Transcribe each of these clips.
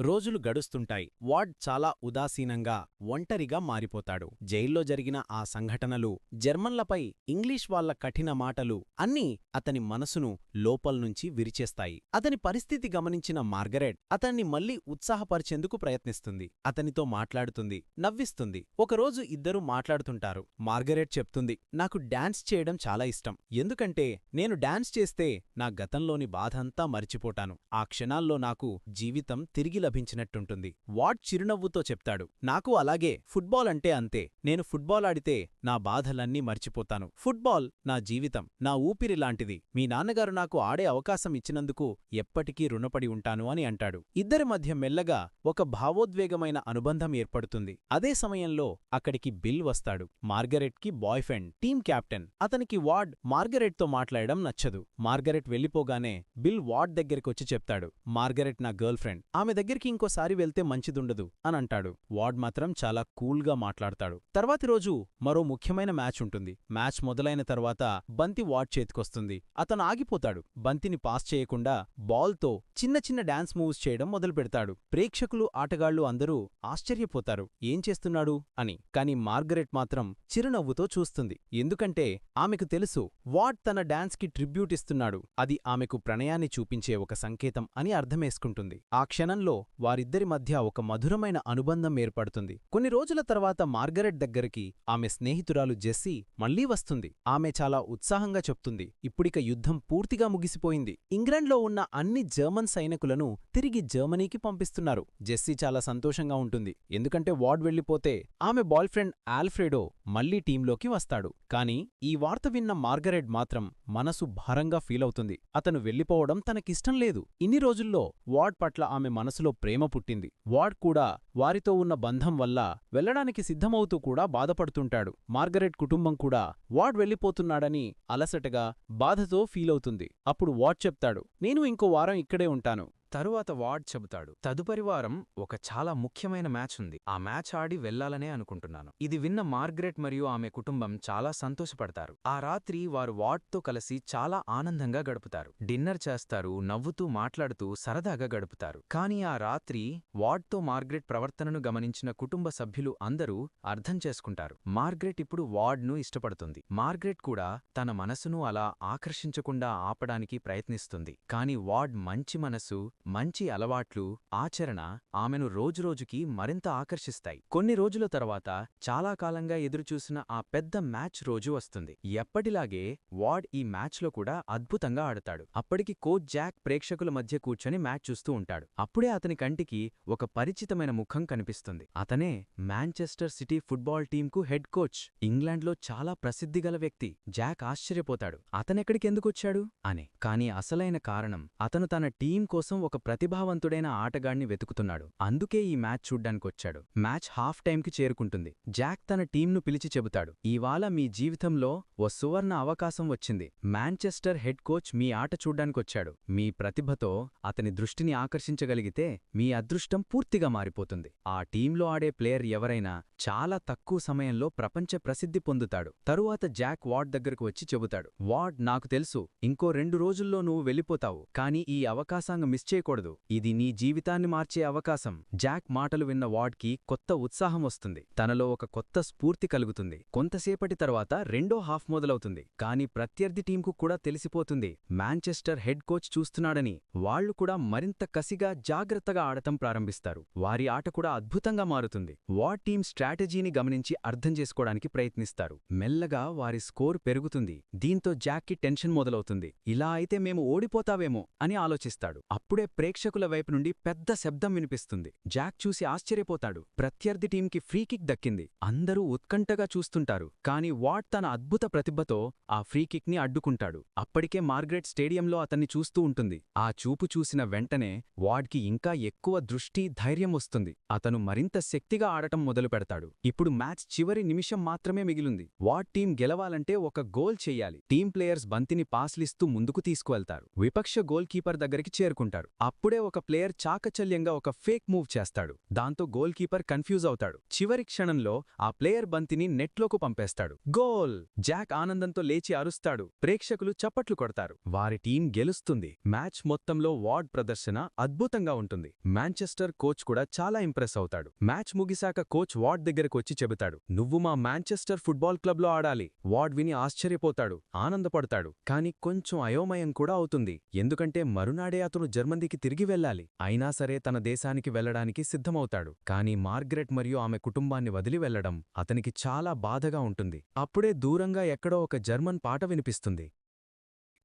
రోజులు గడుస్తుంటాయి. వార్డ్ చాలా ఉదాసీనంగా ఒంటరిగా మారిపోతాడు. జైల్లో జరిగిన ఆ సంఘటనలు జర్మన్లపై ఇంగ్లీష్ వాళ్ళ కఠిన మాటలు అన్నీ అతని మనసును లోపల్నుంచి విరిచేస్తాయి. అతని పరిస్థితి గమనించిన మార్గరెట్ అతన్ని మళ్ళీ ఉత్సాహపరిచేందుకు ప్రయత్నిస్తుంది. అతనితో మాట్లాడుతుంది నవ్విస్తుంది. ఒకరోజు ఇద్దరూ మాట్లాడుతుంటారు. మార్గరెట్ చెప్తుంది నాకు డాన్స్ చేయడం చాలా ఇష్టం. ఎందుకంటే నేను డాన్స్ చేస్తే నా గతంలోని బాధంతా మరిచిపోటాను ఆ క్షణాల్లో నాకు జీవితం తిరిగి లభించినట్టుంటుంది. వాట్ చిరునవ్వుతో చెప్తాడు. నాకు అలాగే ఫుట్బాల్ అంటే అంతే. నేను ఫుట్బాల్ ఆడితే నా బాధలన్నీ మర్చిపోతాను. ఫుట్బాల్ నా జీవితం నా ఊపిరి లాంటిది. మీ నాన్నగారు నాకు ఆడే అవకాశం ఇచ్చినందుకు ఎప్పటికీ రుణపడి ఉంటాను అని అంటాడు. ఇద్దరి మధ్య మెల్లగా ఒక భావోద్వేగమైన అనుబంధం ఏర్పడుతుంది. అదే సమయంలో అక్కడికి బిల్ వస్తాడు. మార్గరెట్కి బాయ్ ఫ్రెండ్ టీం కెప్టెన్ అతనికి వార్డ్ మార్గరెట్తో మాట్లాడడం నచ్చదు. మార్గరెట్ వెళ్ళిపోగానే బిల్ వార్డ్ దగ్గరికొచ్చి చెప్తాడు. మార్గరెట్ నా గర్ల్ ఫ్రెండ్. ఆమె దగ్గరికి ఇంకోసారి వెళ్తే మంచిదుండదు అని అంటాడు వార్డ్ మాత్రం చాలా కూల్గా మాట్లాడతాడు. తర్వాతి రోజు మరో ముఖ్యమైన మ్యాచ్ ఉంటుంది. మ్యాచ్ మొదలైన తర్వాత బంతి వార్డ్ చేతికొస్తుంది. అతను ఆగిపోతాడు. బంతిని పాస్ చేయకుండా బాల్తో చిన్న చిన్న డాన్స్ మూవ్స్ చేయడం మొదలుపెడతాడు ప్రేక్షకులు ఆటగాళ్ళు అందరూ ఆశ్చర్యపోతారు. ఏం చేస్తున్నాడు? అని. కాని మార్గరెట్ మాత్రం చిరునవ్వుతో చూస్తుంది. ఎందుకంటే ఆమెకు తెలుసు వాట్ తన డాన్స్కి ట్రిబ్యూట్ ఇస్తున్నాడు. అది ఆమెకు ప్రణయాన్ని చూపించే ఒక సంకేతం అని అర్థమేసుకుంటుంది. ఆ క్షణంలో వారిద్దరి మధ్య ఒక మధురమైన అనుబంధం ఏర్పడుతుంది. కొన్ని రోజుల తర్వాత మార్గరెట్ దగ్గరికి ఆమె స్నేహితురాలు జెస్సీ మళ్ళీ వస్తుంది. ఆమె చాలా ఉత్సాహంగా చెప్తుంది ఇప్పుడిక యుద్ధం పూర్తిగా ముగిసిపోయింది. ఇంగ్లాండ్లో ఉన్న అన్ని జర్మన్ సైనికులను తిరిగి జర్మనీకి పంపిస్తున్నారు. జెస్సీ చాలా సంతోషంగా ఉంటుంది. ఎందుకంటే వార్డ్ వెళ్ళిపోతే ఆమె బాయ్ ఫ్రెండ్ ఆల్ఫ్రెడో మళ్ళీ టీంలోకి వస్తాడు. కాని ఈ వార్త విన్న మార్గరెట్ మాత్రం మనసు భారంగా ఫీలవుతుంది. అతను వెళ్ళిపోవడం తనకిష్టం లేదు. ఇన్ని రోజుల్లో వార్డ్ పట్ల ఆమె మనసులో ప్రేమ పుట్టింది. వార్డ్ కూడా వారితో ఉన్న బంధం వల్ల వెళ్ళడానికి సిద్ధమవుతూ కూడా బాధపడుతుంటాడు. మార్గరెట్ కుటుంబం కూడా వార్డ్ వెళ్ళిపోతున్నాడని అలసటగా బాధతో ఫీలవుతుంది. అప్పుడు వార్డ్ చెప్తాడు నేను ఇంకో వారం ఇక్కడే ఉంటాను. తరువాత వార్డ్ చెబుతాడు. తదుపరి వారం ఒక చాలా ముఖ్యమైన మ్యాచ్ ఉంది. ఆ మ్యాచ్ ఆడి వెళ్ళాలనే అనుకుంటున్నాను. ఇది విన్న మార్గరెట్ మరియు ఆమె కుటుంబం చాలా సంతోషపడతారు. ఆ రాత్రి వారు వార్డ్తో కలిసి చాలా ఆనందంగా గడుపుతారు. డిన్నర్ చేస్తారు నవ్వుతూ మాట్లాడుతూ సరదాగా గడుపుతారు. కానీ ఆ రాత్రి వార్డ్తో మార్గరెట్ ప్రవర్తనను గమనించిన కుటుంబ సభ్యులు అందరూ అర్థం చేసుకుంటారు. మార్గరెట్ ఇప్పుడు వార్డ్ను ఇష్టపడుతుంది. మార్గరెట్ కూడా తన మనసును అలా ఆకర్షించకుండా ఆపడానికి ప్రయత్నిస్తుంది. కాని వార్డ్ మంచి మనసు మంచి అలవాట్లు ఆచరణ ఆమెను రోజురోజుకి మరింత ఆకర్షిస్తాయి. కొన్ని రోజుల తర్వాత చాలా కాలంగా ఎదురుచూసిన ఆ పెద్ద మ్యాచ్ రోజు వస్తుంది. ఎప్పటిలాగే వార్డ్ ఈ మ్యాచ్లో కూడా అద్భుతంగా ఆడతాడు. అప్పటికి కోచ్ జాక్ ప్రేక్షకుల మధ్య కూర్చొని మ్యాచ్ చూస్తూ ఉంటాడు. అప్పుడే అతని కంటికి ఒక పరిచితమైన ముఖం కనిపిస్తుంది. అతనే మాంచెస్టర్ సిటీ ఫుట్బాల్ టీంకు హెడ్ కోచ్. ఇంగ్లాండ్లో చాలా ప్రసిద్ధిగల వ్యక్తి. జాక్ ఆశ్చర్యపోతాడు. అతనెక్కడికెందుకొచ్చాడు? అని. కాని అసలైన కారణం అతను తన టీం కోసం ఒక ప్రతిభావంతుడైన ఆటగాణ్ణి వెతుకుతున్నాడు. అందుకే ఈ మ్యాచ్ చూడ్డానికొచ్చాడు. మ్యాచ్ హాఫ్ టైంకి చేరుకుంటుంది. జాక్ తన టీంను పిలిచి చెబుతాడు. ఇవాళ మీ జీవితంలో ఓ సువర్ణ అవకాశం వచ్చింది. మాంచెస్టర్ హెడ్ కోచ్ మీ ఆట చూడ్డానికొచ్చాడు. మీ ప్రతిభతో అతని దృష్టిని ఆకర్షించగలిగితే మీ అదృష్టం పూర్తిగా మారిపోతుంది. ఆ టీంలో ఆడే ప్లేయర్ ఎవరైనా చాలా తక్కువ సమయంలో ప్రపంచ ప్రసిద్ధి పొందుతాడు. తరువాత జాక్ వార్డ్ దగ్గరకు వచ్చి చెబుతాడు. వార్డ్ నాకు తెలుసు. ఇంకో రెండు రోజుల్లో నువ్వు వెళ్ళిపోతావు. కానీ ఈ అవకాశాంగ మిస్ చేయకూడదు. ఇది నీ జీవితాన్ని మార్చే అవకాశం. జాక్ మాటలు విన్న వార్డ్కి కొత్త ఉత్సాహం వస్తుంది. తనలో ఒక కొత్త స్ఫూర్తి కలుగుతుంది. కొంతసేపటి తర్వాత రెండో హాఫ్ మొదలవుతుంది. కాని ప్రత్యర్థి టీంకు కూడా తెలిసిపోతుంది. మాంచెస్టర్ హెడ్ కోచ్ చూస్తున్నాడని. వాళ్ళు కూడా మరింత కసిగా జాగ్రత్తగా ఆడటం ప్రారంభిస్తారు. వారి ఆట కూడా అద్భుతంగా మారుతుంది. వార్డ్ టీం స్ట్రాటజీని గమనించి అర్థం చేసుకోవడానికి ప్రయత్నిస్తారు. మెల్లగా వారి స్కోర్ పెరుగుతుంది. దీంతో జాక్కి టెన్షన్ మొదలవుతుంది. ఇలా అయితే మేము ఓడిపోతావేమో అని ఆలోచిస్తాడు. అప్పుడే ప్రేక్షకుల వైపు నుండి పెద్ద శబ్దం వినిపిస్తుంది. జాక్ చూసి ఆశ్చర్యపోతాడు. ప్రత్యర్థి టీంకి ఫ్రీకిక్ దక్కింది. అందరూ ఉత్కంఠగా చూస్తుంటారు. కాని వాట్ తన అద్భుత ప్రతిభతో ఆ ఫ్రీకిక్ని అడ్డుకుంటాడు. అప్పటికే మార్గరెట్ స్టేడియంలో అతన్ని చూస్తూ ఉంటుంది. ఆ చూపు చూసిన వెంటనే వాడ్కి ఇంకా ఎక్కువ దృష్టి ధైర్యం వస్తుంది. అతను మరింత శక్తిగా ఆడటం మొదలుపెడతాడు. ఇప్పుడు మ్యాచ్ చివరి నిమిషం మాత్రమే మిగిలింది. వాడ్ టీం గెలవాలంటే ఒక గోల్ చెయ్యాలి టీం ప్లేయర్స్ బంతిని పాస్లిస్తూ ముందుకు తీసుకువెళ్తారు. విపక్ష గోల్ కీపర్ దగ్గరికి చేరుకుంటారు. అప్పుడే ఒక ప్లేయర్ చాకచల్యంగా ఒక ఫేక్ మూవ్ చేస్తాడు. దాంతో గోల్ కీపర్ కన్ఫ్యూజ్ అవుతాడు. చివరి క్షణంలో ఆ ప్లేయర్ బంతిని నెట్లోకి పంపేస్తాడు. గోల్! జాక్ ఆనందంతో లేచి అరుస్తాడు. ప్రేక్షకులు చప్పట్లు కొడతారు. వారి టీం గెలుస్తుంది. మ్యాచ్ మొత్తంలో వార్డ్ ప్రదర్శన అద్భుతంగా ఉంటుంది. మాంచెస్టర్ కోచ్ కూడా చాలా ఇంప్రెస్ అవుతాడు. మ్యాచ్ ముగిశాక కోచ్ వార్డ్ దగ్గరకు వచ్చి చెబుతాడు. నువ్వు మా మాంచెస్టర్ ఫుట్బాల్ క్లబ్లో ఆడాలి. వార్డ్ విని ఆశ్చర్యపోతాడు. ఆనందపడతాడు. కాని కొంచెం అయోమయం కూడా అవుతుంది. ఎందుకంటే మరునాడే అతను జర్మనీకి తిరిగి వెళ్ళాలి అయినా సరే తన దేశానికి వెళ్ళడానికి సిద్ధమవుతాడు. కానీ మార్గరెట్ మరియు ఆమె కుటుంబాన్ని వదిలి వెళ్ళడం అతనికి చాలా బాధగా ఉంటుంది. అప్పుడే దూరంగా ఎక్కడో ఒక జర్మన్ పాట వినిపిస్తుంది.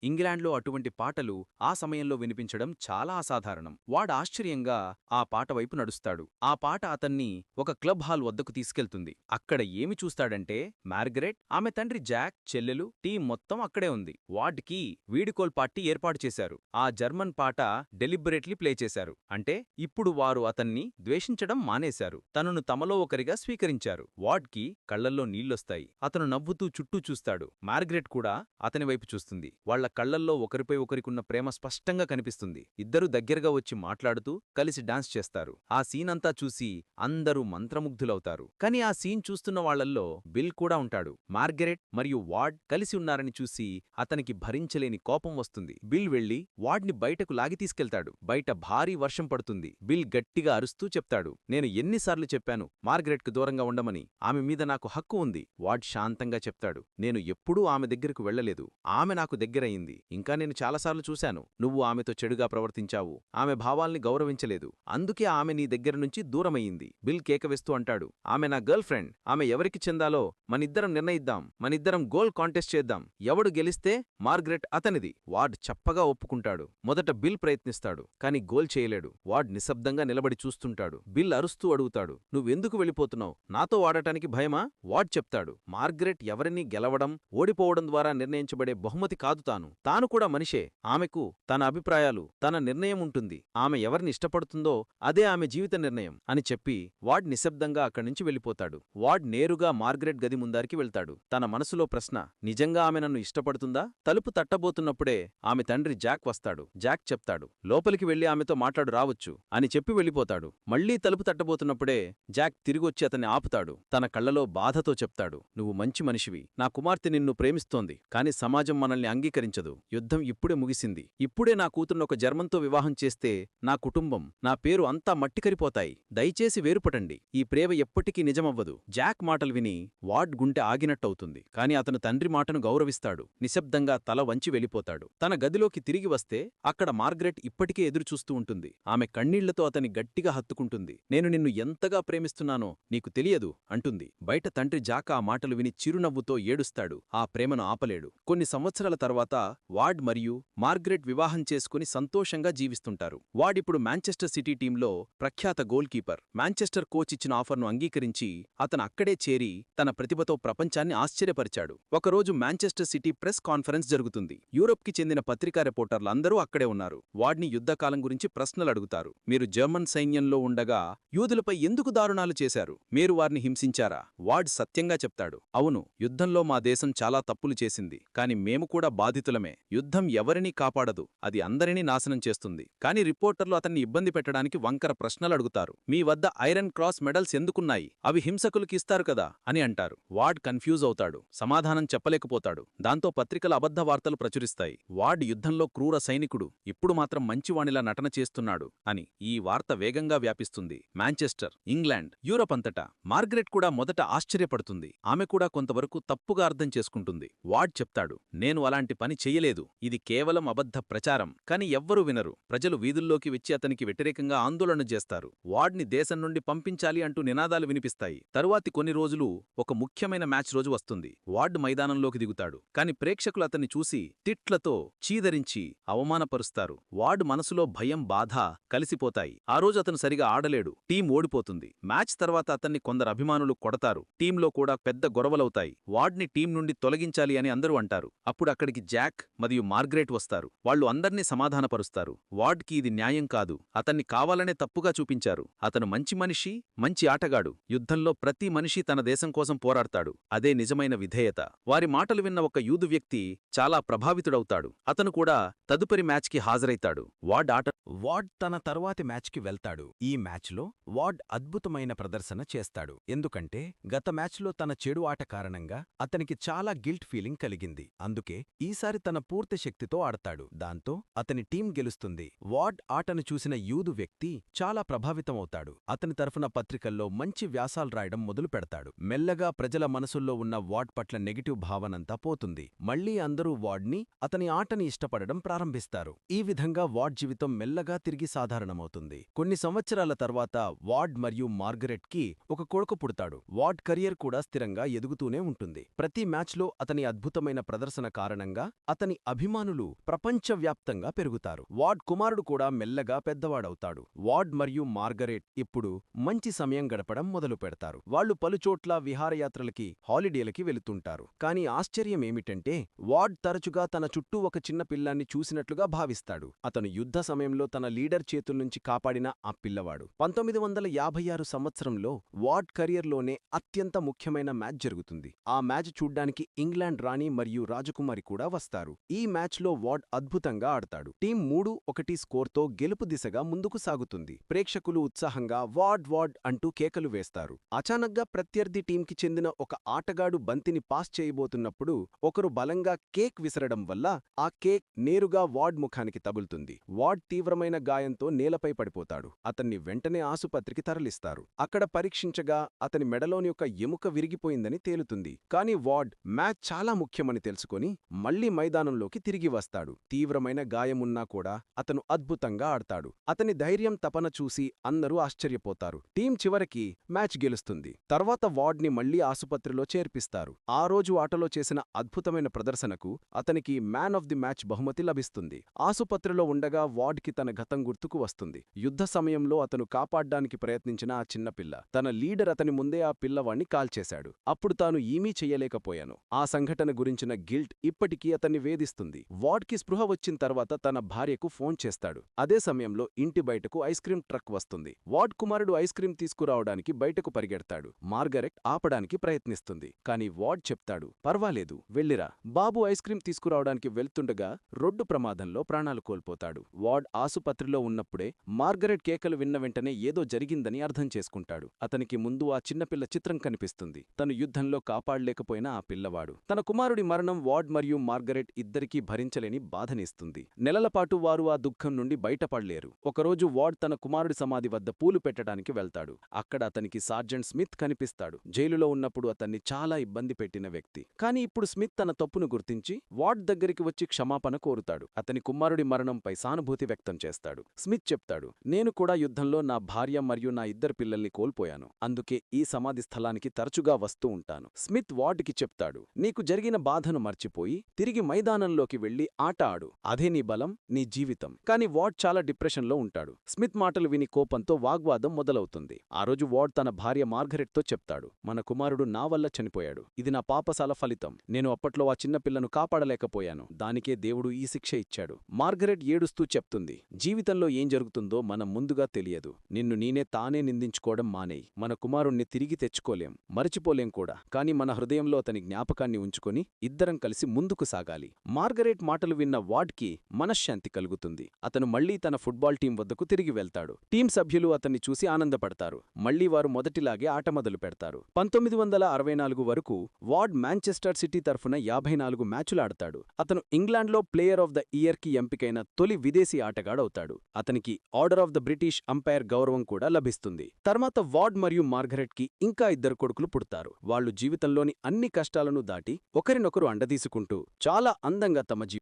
ఇంగ్లాండ్లో అటువంటి పాటలు ఆ సమయంలో వినిపించడం చాలా అసాధారణం. వాడు ఆశ్చర్యంగా ఆ పాట వైపు నడుస్తాడు. ఆ పాట అతన్ని ఒక క్లబ్ హాల్ వద్దకు తీసుకెళ్తుంది. అక్కడ ఏమి చూస్తాడంటే మార్గరెట్ ఆమె తండ్రి జాక్ చెల్లెలు టీం మొత్తం అక్కడే ఉంది. వాడ్కి వీడుకోల్ పార్టీ ఏర్పాటు చేశారు. ఆ జర్మన్ పాట డెలిబరేట్లీ ప్లే చేశారు. అంటే ఇప్పుడు వారు అతన్ని ద్వేషించడం మానేశారు. తనను తమలో ఒకరిగా స్వీకరించారు. వాడ్కి కళ్ళల్లో నీళ్ళొస్తాయి అతను నవ్వుతూ చుట్టూ చూస్తాడు. మార్గరెట్ కూడా అతని వైపు చూస్తుంది. వాళ్ళ కళ్ళల్లో ఒకరిపై ఒకరికున్న ప్రేమ స్పష్టంగా కనిపిస్తుంది. ఇద్దరూ దగ్గరగా వచ్చి మాట్లాడుతూ కలిసి డాన్స్ చేస్తారు. ఆ సీన్ అంతా చూసి అందరూ మంత్రముగ్ధులవుతారు. కాని ఆ సీన్ చూస్తున్న వాళ్ళల్లో బిల్ కూడా ఉంటాడు. మార్గరెట్ మరియు వార్డ్ కలిసి ఉన్నారని చూసి అతనికి భరించలేని కోపం వస్తుంది. బిల్ వెళ్ళి వార్డ్ని బయటకు లాగి తీసుకెళ్తాడు. బయట భారీ వర్షం పడుతుంది. బిల్ గట్టిగా అరుస్తూ చెప్తాడు నేను ఎన్నిసార్లు చెప్పాను మార్గరెట్కు దూరంగా ఉండమని. ఆమె మీద నాకు హక్కు ఉంది. వార్డ్ శాంతంగా చెప్తాడు నేను ఎప్పుడూ ఆమె దగ్గరకు వెళ్ళలేదు ఆమె నాకు దగ్గరయింది ఇంకా నేను చాలాసార్లు చూశాను. నువ్వు ఆమెతో చెడుగా ప్రవర్తించావు. ఆమె భావాల్ని గౌరవించలేదు. అందుకే ఆమె నీ దగ్గర నుంచి దూరమయ్యింది. బిల్ కేకవేస్తూ అంటాడు. ఆమె నా గర్ల్ ఫ్రెండ్. ఆమె ఎవరికి చెందాలో మనిద్దరం నిర్ణయిద్దాం. మనిద్దరం గోల్ కాంటెస్ట్ చేద్దాం. ఎవడు గెలిస్తే మార్గరెట్ అతనిది. వార్డ్ చప్పగా ఒప్పుకుంటాడు. మొదట బిల్ ప్రయత్నిస్తాడు. కాని గోల్ చేయలేడు. వార్డ్ నిశ్శబ్దంగా నిలబడి చూస్తుంటాడు. బిల్ అరుస్తూ అడుగుతాడు. నువ్వెందుకు వెళ్ళిపోతున్నావు? నాతో వాడటానికి భయమా? వార్డ్ చెప్తాడు. మార్గరెట్ ఎవరినీ గెలవడం ఓడిపోవడం ద్వారా నిర్ణయించబడే బహుమతి కాదు తాను. తాను కూడా మనిషే. ఆమెకు తన అభిప్రాయాలు తన నిర్ణయం ఉంటుంది. ఆమె ఎవరిని ఇష్టపడుతుందో అదే ఆమె జీవిత నిర్ణయం అని చెప్పి వార్డ్ నిశ్శబ్దంగా అక్కడి నుంచి వెళ్ళిపోతాడు. వార్డ్ నేరుగా మార్గరెట్ గది ముందారికి వెళ్తాడు. తన మనసులో ప్రశ్న నిజంగా ఆమె నన్ను ఇష్టపడుతుందా? తలుపు తట్టబోతున్నప్పుడే ఆమె తండ్రి జాక్ వస్తాడు. జాక్ చెప్తాడు లోపలికి వెళ్ళి ఆమెతో మాట్లాడు రావచ్చు అని చెప్పి వెళ్ళిపోతాడు. మళ్ళీ తలుపు తట్టబోతున్నప్పుడే జాక్ తిరిగొచ్చి అతన్ని ఆపుతాడు. తన కళ్ళలో బాధతో చెప్తాడు నువ్వు మంచి మనిషివి. నా కుమార్తె నిన్ను ప్రేమిస్తోంది. కాని సమాజం మనల్ని అంగీకరించదు. యుద్ధం ఇప్పుడే ముగిసింది. ఇప్పుడే నా కూతుర్ను ఒక జర్మంతో వివాహం చేస్తే నా కుటుంబం నా పేరు అంతా మట్టికరిపోతాయి. దయచేసి వేరుపటండి ఈ ప్రేమ ఎప్పటికీ నిజమవ్వదు. జాక్ మాటలు విని వార్డ్ గుంటె ఆగినట్టవుతుంది. కాని అతను తండ్రి మాటను గౌరవిస్తాడు. నిశ్శబ్దంగా తల వంచి వెళ్ళిపోతాడు. తన గదిలోకి తిరిగి వస్తే అక్కడ మార్గరెట్ ఇప్పటికే ఎదురుచూస్తూ ఉంటుంది. ఆమె కన్నీళ్ళతో అతని గట్టిగా హత్తుకుంటుంది. నేను నిన్ను ఎంతగా ప్రేమిస్తున్నానో నీకు తెలియదు అంటుంది. బయట తండ్రి జాక ఆ మాటలు విని చిరునవ్వుతో ఏడుస్తాడు. ఆ ప్రేమను ఆపలేడు. కొన్ని సంవత్సరాల తర్వాత వార్డ్ మరియు మార్గరెట్ వివాహం చేసుకుని సంతోషంగా జీవిస్తుంటారు. వాడిప్పుడు మాంచెస్టర్ సిటీ టీంలో ప్రఖ్యాత గోల్ కీపర్ మాంచెస్టర్ కోచ్ ఇచ్చిన ఆఫర్ను అంగీకరించి అతను అక్కడే చేరి తన ప్రతిభతో ప్రపంచాన్ని ఆశ్చర్యపరిచాడు. ఒకరోజు మాంచెస్టర్ సిటీ ప్రెస్ కాన్ఫరెన్స్ జరుగుతుంది. యూరోప్కి చెందిన పత్రికా రిపోర్టర్లు అందరూ అక్కడే ఉన్నారు. వాడ్ని యుద్ధకాలం గురించి ప్రశ్నలు అడుగుతారు. మీరు జర్మన్ సైన్యంలో ఉండగా యూదులపై ఎందుకు దారుణాలు చేశారు? మీరు వారిని హింసించారా? వాడ్ సత్యంగా చెప్తాడు. అవును యుద్ధంలో మా దేశం చాలా తప్పులు చేసింది. కాని మేము కూడా బాధితులమే యుద్ధం ఎవరినీ కాపాడదు అది అందరినీ నాశనం చేస్తుంది. కాని రిపోర్టర్లు అతన్ని ఇబ్బంది పెట్టడానికి వంకర ప్రశ్నలు అడుగుతారు. మీ వద్ద ఐరన్ క్రాస్ మెడల్స్ ఎందుకున్నాయి? అవి హింసకులకి ఇస్తారు కదా! అని అంటారు. వాడ్ కన్ఫ్యూజ్ అవుతాడు. సమాధానం చెప్పలేకపోతాడు. దాంతో పత్రికల అబద్ధ వార్తలు ప్రచురిస్తాయి. వాడ్ యుద్ధంలో క్రూర సైనికుడు. ఇప్పుడు మాత్రం మంచివాణిలా నటన చేస్తున్నాడు అని ఈ వార్త వేగంగా వ్యాపిస్తుంది. మాంచెస్టర్ ఇంగ్లాండ్ యూరప్ అంతటా మార్గరెట్ కూడా మొదట ఆశ్చర్యపడుతుంది. ఆమె కూడా కొంతవరకు తప్పుగా అర్థం చేసుకుంటుంది. వాడ్ చెప్తాడు. నేను అలాంటి పని చెయ్యలేదు ఇది కేవలం అబద్ధ ప్రచారం. కాని ఎవ్వరూ వినరు. ప్రజలు వీధుల్లోకి వచ్చి అతనికి వ్యతిరేకంగా ఆందోళన చేస్తారు. వార్డ్ని దేశం నుండి పంపించాలి అంటూ నినాదాలు వినిపిస్తాయి. తరువాతి కొన్ని రోజులు ఒక ముఖ్యమైన మ్యాచ్ రోజు వస్తుంది. వార్డ్ మైదానంలోకి దిగుతాడు. కాని ప్రేక్షకులు అతన్ని చూసి తిట్లతో చీదరించి అవమానపరుస్తారు. వార్డ్ మనసులో భయం బాధ కలిసిపోతాయి. ఆ రోజు అతను సరిగా ఆడలేడు. టీం ఓడిపోతుంది. మ్యాచ్ తర్వాత అతన్ని కొందరు అభిమానులు కొడతారు. టీంలో కూడా పెద్ద గొడవలవుతాయి. వార్డ్ని టీం నుండి తొలగించాలి అని అందరూ అంటారు. అప్పుడు అక్కడికి జాక్ జాక్ మరియు మార్గరెట్ వస్తారు. వాళ్ళు అందర్నీ సమాధానపరుస్తారు. వార్డ్కి ఇది న్యాయం కాదు. అతన్ని కావాలనే తప్పుగా చూపించారు. అతను మంచి మనిషి మంచి ఆటగాడు. యుద్ధంలో ప్రతి మనిషి తన దేశం కోసం పోరాడతాడు. అదే నిజమైన విధేయత. వారి మాటలు విన్న ఒక యూదు వ్యక్తి చాలా ప్రభావితుడవుతాడు. అతను కూడా తదుపరి మ్యాచ్కి హాజరైతాడు. వార్డ్ ఆట వార్డ్ తన తరువాతి మ్యాచ్కి వెళ్తాడు. ఈ మ్యాచ్లో వార్డ్ అద్భుతమైన ప్రదర్శన చేస్తాడు. ఎందుకంటే గత మ్యాచ్లో తన చెడు ఆట కారణంగా అతనికి చాలా గిల్ట్ ఫీలింగ్ కలిగింది. అందుకే ఈసారి తన పూర్తి శక్తితో ఆడతాడు. దాంతో అతని టీం గెలుస్తుంది. వార్డ్ ఆటను చూసిన యూదు వ్యక్తి చాలా ప్రభావితమవుతాడు. అతని తరఫున పత్రికల్లో మంచి వ్యాసాలు రాయడం మొదలు పెడతాడు. మెల్లగా ప్రజల మనసుల్లో ఉన్న వార్డ్ పట్ల నెగిటివ్ భావనంతా పోతుంది. మళ్ళీ అందరూ వార్డ్ని అతని ఆటని ఇష్టపడడం ప్రారంభిస్తారు. ఈ విధంగా వార్డ్ జీవితం మెల్లగా తిరిగి సాధారణమవుతుంది. కొన్ని సంవత్సరాల తర్వాత వార్డ్ మరియు మార్గరెట్కి ఒక కొడుకు పుడతాడు. వార్డ్ కెరియర్ కూడా స్థిరంగా ఎదుగుతూనే ఉంటుంది. ప్రతి మ్యాచ్లో అతని అద్భుతమైన ప్రదర్శన కారణంగా అతని అభిమానులు ప్రపంచవ్యాప్తంగా పెరుగుతారు. వార్డ్ కుమారుడు కూడా మెల్లగా పెద్దవాడవుతాడు. వార్డ్ మరియు మార్గరెట్ ఇప్పుడు మంచి సమయం గడపడం మొదలు పెడతారు. వాళ్ళు పలుచోట్ల విహారయాత్రలకి హాలిడేలకి వెళుతుంటారు. కానీ ఆశ్చర్యమేమిటంటే వార్డ్ తరచుగా తన చుట్టూ ఒక చిన్న పిల్లాన్ని చూసినట్లుగా భావిస్తాడు. అతను యుద్ధ సమయంలో తన లీడర్ చేతుల్నుంచి కాపాడిన ఆ పిల్లవాడు. పంతొమ్మిది వందల యాభై ఆరు సంవత్సరంలో వార్డ్ కెరియర్లోనే అత్యంత ముఖ్యమైన మ్యాచ్ జరుగుతుంది. ఆ మ్యాచ్ చూడ్డానికి ఇంగ్లాండ్ రాణి మరియు రాజకుమారి కూడా వస్తారు. ఈ మ్యాచ్లో వార్డ్ అద్భుతంగా ఆడతాడు. టీం మూడు ఒకటి స్కోర్తో గెలుపు దిశగా ముందుకు సాగుతుంది. ప్రేక్షకులు ఉత్సాహంగా వార్డ్ వార్డ్ అంటూ కేకలు వేస్తారు. అచానక్గా ప్రత్యర్థి టీంకి చెందిన ఒక ఆటగాడు బంతిని పాస్ చేయబోతున్నప్పుడు ఒకరు బలంగా కేక్ విసరడం వల్ల ఆ కేక్ నేరుగా వార్డ్ ముఖానికి తగులుతుంది. వార్డ్ తీవ్రమైన గాయంతో నేలపై పడిపోతాడు. అతన్ని వెంటనే ఆసుపత్రికి తరలిస్తారు. అక్కడ పరీక్షించగా అతని మెడలోని ఒక ఎముక విరిగిపోయిందని తేలుతుంది. కాని వార్డ్ మ్యాచ్ చాలా ముఖ్యమని తెలుసుకొని మళ్ళీ మైదానంలోకి తిరిగి వస్తాడు. తీవ్రమైన గాయమున్నా కూడా అతను అద్భుతంగా ఆడతాడు. అతని ధైర్యం తపన చూసి అందరూ ఆశ్చర్యపోతారు. టీం చివరికి మ్యాచ్ గెలుస్తుంది. తర్వాత వార్డ్ని మళ్ళీ ఆసుపత్రిలో చేర్పిస్తారు. ఆ రోజు ఆటలో చేసిన అద్భుతమైన ప్రదర్శనకు అతనికి మ్యాన్ ఆఫ్ ది మ్యాచ్ బహుమతి లభిస్తుంది. ఆసుపత్రిలో ఉండగా వార్డ్కి తన గతం గుర్తుకు వస్తుంది. యుద్ధ సమయంలో అతను కాపాడ్డానికి ప్రయత్నించిన ఆ చిన్నపిల్ల తన లీడర్ అతని ముందే ఆ పిల్లవాణ్ణి కాల్చేశాడు. అప్పుడు తాను ఏమీ చెయ్యలేకపోయాను ఆ సంఘటన గురించిన గిల్ట్ ఇప్పటికీ అతన్ని వేధిస్తుంది. వార్డ్కి స్పృహ వచ్చిన తర్వాత తన భార్యకు ఫోన్ చేస్తాడు. అదే సమయంలో ఇంటి బయటకు ఐస్ క్రీం ట్రక్ వస్తుంది. వార్డ్ కుమారుడు ఐస్ క్రీం తీసుకురావడానికి బయటకు పరిగెడతాడు. మార్గరెట్ ఆపడానికి ప్రయత్నిస్తుంది. కాని వార్డ్ చెప్తాడు? పర్వాలేదు. వెళ్ళిరా. బాబు ఐస్ క్రీం తీసుకురావడానికి వెళ్తుండగా రొడ్డు ప్రమాదంలో ప్రాణాలు కోల్పోతాడు. వార్డ్ ఆసుపత్రిలో ఉన్నప్పుడే మార్గరెట్ కేకలు విన్న వెంటనే ఏదో జరిగిందని అర్థం చేసుకుంటాడు. అతనికి ముందు ఆ చిన్నపిల్ల చిత్రం కనిపిస్తుంది. తను యుద్ధంలో కాపాడలేకపోయినా ఆ పిల్లవాడు. తన కుమారుడి మరణం వార్డ్ మరియు మార్గరెట్ ఇద్దరికీ భరించలేని బాధనిస్తుంది. నెలలపాటు వారు ఆ దుఃఖం నుండి బయటపడలేరు. ఒకరోజు వార్డ్ తన కుమారుడి సమాధి వద్ద పూలు పెట్టడానికి వెళ్తాడు. అక్కడ అతనికి సార్జెంట్ స్మిత్ కనిపిస్తాడు. జైలులో ఉన్నప్పుడు అతన్ని చాలా ఇబ్బంది పెట్టిన వ్యక్తి. కానీ ఇప్పుడు స్మిత్ తన తప్పును గుర్తించి వార్డ్ దగ్గరికి వచ్చి క్షమాపణ కోరుతాడు. అతని కుమారుడి మరణంపై సానుభూతి వ్యక్తం చేస్తాడు. స్మిత్ చెప్తాడు నేను కూడా యుద్ధంలో నా భార్య మరియు నా ఇద్దరు పిల్లల్ని కోల్పోయాను. అందుకే ఈ సమాధి స్థలానికి తరచుగా వస్తూ ఉంటాను. స్మిత్ వార్డ్కి చెప్తాడు నీకు జరిగిన బాధను మర్చిపోయి తిరిగి మైదానంలోకి వెళ్ళి ఆట ఆడు. అదే నీ బలం నీ జీవితం. కాని వార్డ్ చాలా డిప్రెషన్లో ఉంటాడు. స్మిత్ మాటలు విని కోపంతో వాగ్వాదం మొదలవుతుంది. ఆ రోజు వార్డ్ తన భార్య మార్గరెట్తో చెప్తాడు. మన కుమారుడు నా వల్ల చనిపోయాడు. ఇది నా పాపసాల ఫలితం. నేను అప్పట్లో ఆ చిన్న పిల్లను కాపాడలేకపోయాను. దానికే దేవుడు ఈ శిక్ష ఇచ్చాడు. మార్గరెట్ ఏడుస్తూ చెప్తుంది. జీవితంలో ఏం జరుగుతుందో మనం ముందుగా తెలియదు. నిన్ను నేనే తానే నిందించుకోవడం మానేయి. మన కుమారుణ్ణి తిరిగి తెచ్చుకోలేం. మరచిపోలేం కూడా. కాని మన హృదయంలో అతని జ్ఞాపకాన్ని ఉంచుకొని ఇద్దరం కలిసి ముందుకు సాగాలి. మార్గరెట్ మాటలు విన్న వాడ్కి మనశ్శాంతి కలుగుతుంది. అతను మళ్ళీ తన ఫుట్బాల్ టీం వద్దకు తిరిగి వెళ్తాడు. టీం సభ్యులు అతన్ని చూసి ఆనందపడతారు. మళ్ళీ వారు మొదటిలాగే ఆట మొదలు పెడతారు. పంతొమ్మిది వందల అరవై నాలుగు వరకు వార్డ్ మాంచెస్టర్ సిటీ తరఫున యాభై నాలుగు మ్యాచులాడతాడు అతను ఇంగ్లాండ్లో ప్లేయర్ ఆఫ్ ద ఇయర్కి ఎంపికైన తొలి విదేశీ ఆటగాడవుతాడు. అతనికి Order of the British Empire గౌరవం కూడా లభిస్తుంది. తర్వాత వార్డ్ మరియు మార్గరెట్కి ఇంకా ఇద్దరు కొడుకులు పుడతారు. వాళ్ళు జీవితంలోని అన్ని కష్టాలను దాటి ఒకరినొకరు అండదీసుకుంటూ చాలా అందంగా తమ జీ